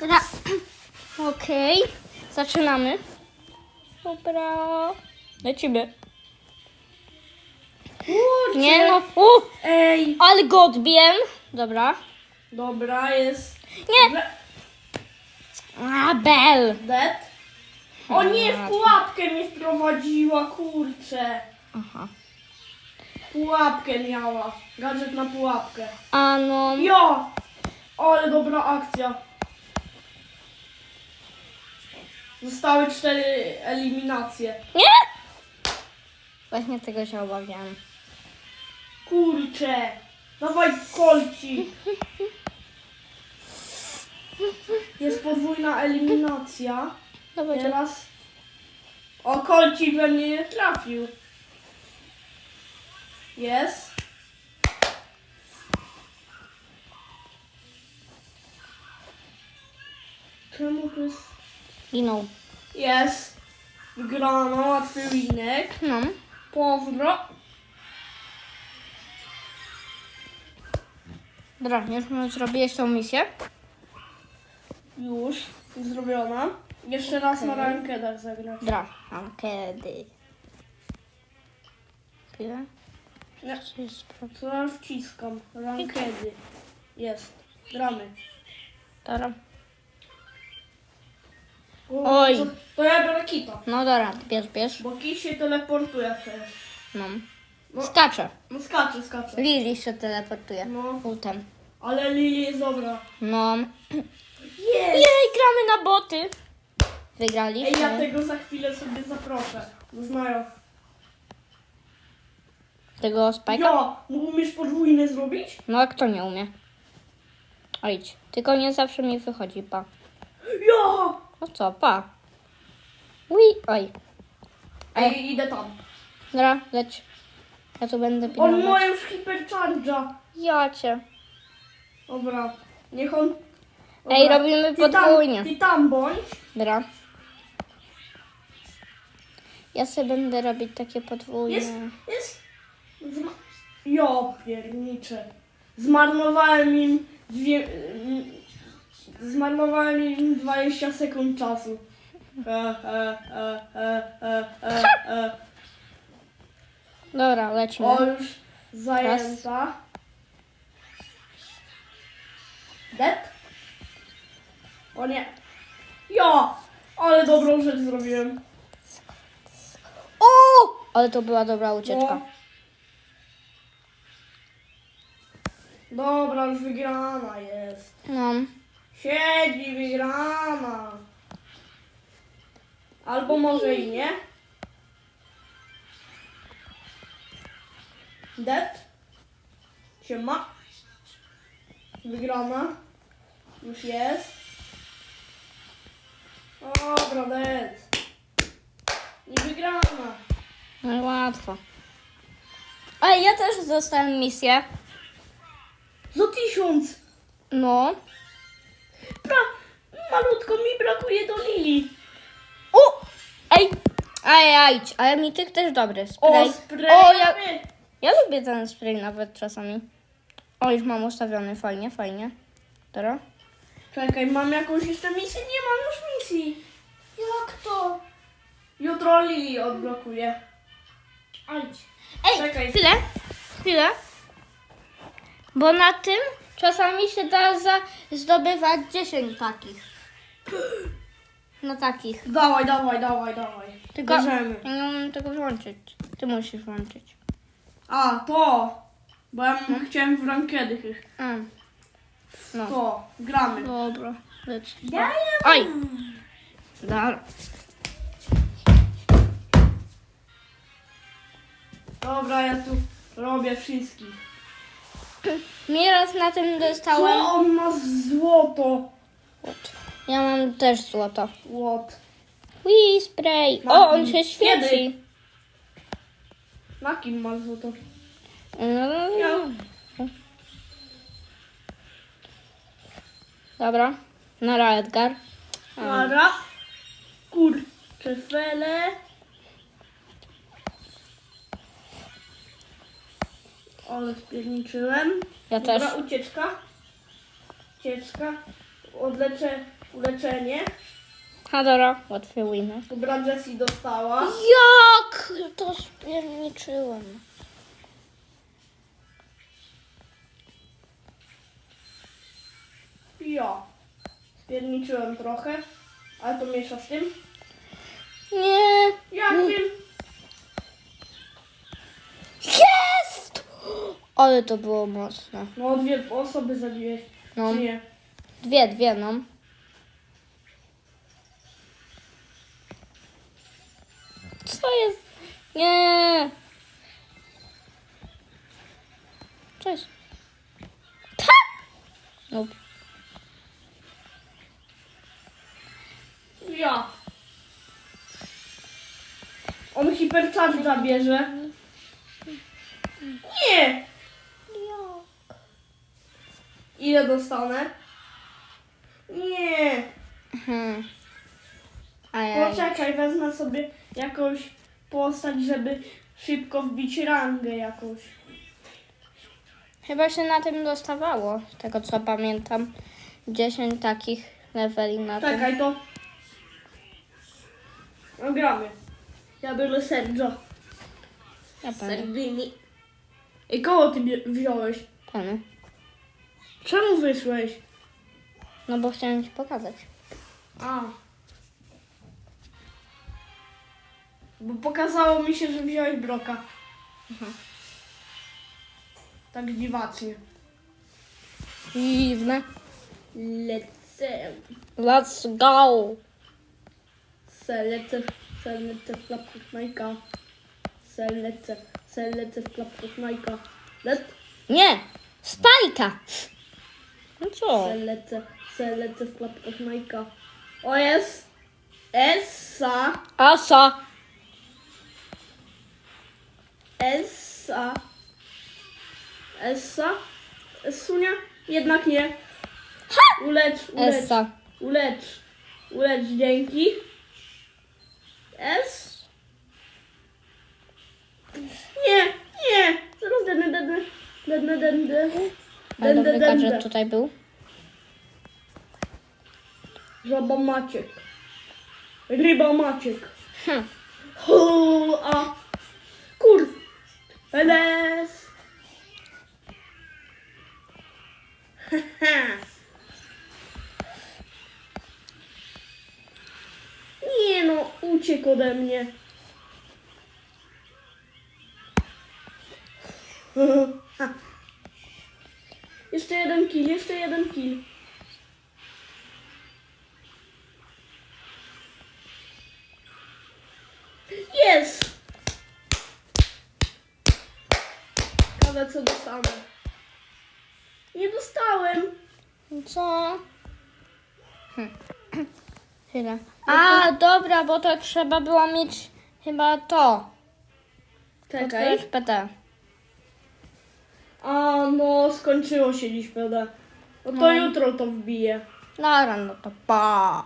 Dobra. Okej. Zaczynamy. Dobra. Lecimy. Kurczę. Nie no. U, Ej. ale go odbiłem. Dobra. Dobra, jest. Nie. A, Bell. Dead. O nie, w pułapkę mnie wprowadziła, kurczę. Aha. Pułapkę miała. Gadżet na pułapkę. A no. Jo! Ale dobra akcja. Zostały cztery eliminacje. Nie! Właśnie tego się obawiałem. Kurczę. Dawaj kolci. Jest podwójna eliminacja. Dobra, Teraz. O, kolci we mnie nie trafił. Jest. Czemu to jest. ginął. Jest. Wygrana, łatwy winek. No. Powro. Dobra, już zrobiłeś tą misję. Już. Zrobiona. Jeszcze raz na Okej. rankedach zagrać. Dobra. Mam kiedy. Chwilę. Nie. Co ja wciskam? Rankedy. Jest. Gramy. Dobra. O, Oj. To, to ja biorę kita. No dobra, bierz, bierz. Bo kit się teleportuje przecież. No. No. Skacze. No skacze, skacze. Lili się teleportuje. No. Ultem. Ale Lili jest dobra. No. Jest! Jej, gramy na boty. Wygraliśmy. Ej, ja tego za chwilę sobie zaproszę. Znają. Tego spajka? Jo! Umiesz podwójny zrobić? No a kto nie umie? Ojdź. Tylko nie zawsze mi wychodzi, pa. Jo! No co, pa. Ui, oj. Ej, idę tam. Dobra, leć. Ja tu będę On pilnować. ma już hipercharge'a. Ja cię. Dobra. Niech on... Ej, Dobra. robimy Ty tam- podwójnie. Ty tam bądź. Dobra. Ja sobie będę robić takie podwójne. Jest, jest. Zma- jo, piernicze. Zmarnowałem im dwie... Zmarnowałem im 20 sekund czasu. E, e, e, e, e, e, e. Dobra, lecimy. O, już zajęta. Dead? O nie. Jo! Ale dobrą rzecz zrobiłem. O! Ale to była dobra ucieczka. No. Dobra, już wygrana jest. No. Siedzi wygrana. Albo może i nie. Dead. Siema. Wygrana. Już jest. Dobra, dead. I wygrana. No łatwo. Ej, ja też dostałem misję. Za tysiąc. No. Malutko mi brakuje do Lili. O! Ej! Ej, ej, ale mi tych też dobry. Spray. O, spray. O, ja, ja lubię ten spray nawet czasami. O, już mam ustawiony. Fajnie, fajnie. Dobra. Czekaj, mam jakąś jeszcze misję? Nie mam już misji. Jak to? Jutro Lili odblokuje. Ajdź. Ej, Czekaj. chwilę, chwilę. Bo na tym czasami się da za, zdobywać 10 takich. No takich. Dawaj, dawaj, dawaj, dawaj. Tylko Bierzemy. ja nie umiem tego włączyć. Ty musisz włączyć. A, to. Bo ja chciałem w rankedy. A, no. To, gramy. Dobra. Lecz. Ja Oj! Dobra. Dobra, ja tu robię wszystkich. Nieraz na tym Co dostałem. on ma złoto? Ja mam też złoto. What? Wii spray. O, on się świeci. Kiedy? Na kim masz złoto? No, Ja. Dobra. Nara Edgar. Para. Kurczę, fele. Ale spierniczyłem. Ja też. Dobra, ucieczka. Ucieczka. Odleczę Uleczenie. A dobra, łatwy winner. Dobra, Jessie dostała. Jak to spierniczyłem. Ja. Pierniczyłem trochę, ale to miesza z tym. Nie. Jak wiem. Jest! Ale to było mocne. No dwie osoby zabiłeś. No. Czy nie? Dwie, dwie, no. Hipercharge zabierze. Nie. Ile dostanę? Nie. Hmm. Ajaj. Poczekaj, wezmę sobie jakąś postać, żeby szybko wbić rangę jakąś. Chyba się na tym dostawało, z tego co pamiętam. 10 takich leveli na tym. Czekaj, to... No gramy. Ja biorę Sergio. Ja. Serwini. I kogo ty bie- wziąłeś? pewnie. Czemu wyszłeś? No bo chciałem ci pokazać. A. Bo pokazało mi się, że wziąłeś broka. Tak dziwacznie. Dziwne. Lecę. Let's go. Se lecę, se lecę w klapkach Majka. Se lecę, se lecę w klapkach Majka. Let, Nie! Spajka! No co? se lecę, se lecę w klapkach Majka. O jest! Essa, Asa! Essa. Essa? Essunia? Jednak nie. Ulecz, ulecz. Essa. Ulecz. Ulecz, dzięki. S? Nie, nie. Zaraz denę, denę. Denę, denę. Ale Denę, dobry gadżet denę. tutaj był. Żaba Maciek. Ryba Maciek. Hm. Hu, a. Kur. LS. Uciekł ode mnie. Ha. Jeszcze jeden kill, jeszcze jeden kill. Jest! Ciekawe co dostanę. Nie dostałem. Co? Hm. Chwilę. A, dobra, bo to trzeba było mieć chyba to. Czekaj. Otworzyć PT. A no, skończyło się dziś, prawda? No to No. jutro to wbiję. Dobra, no to pa.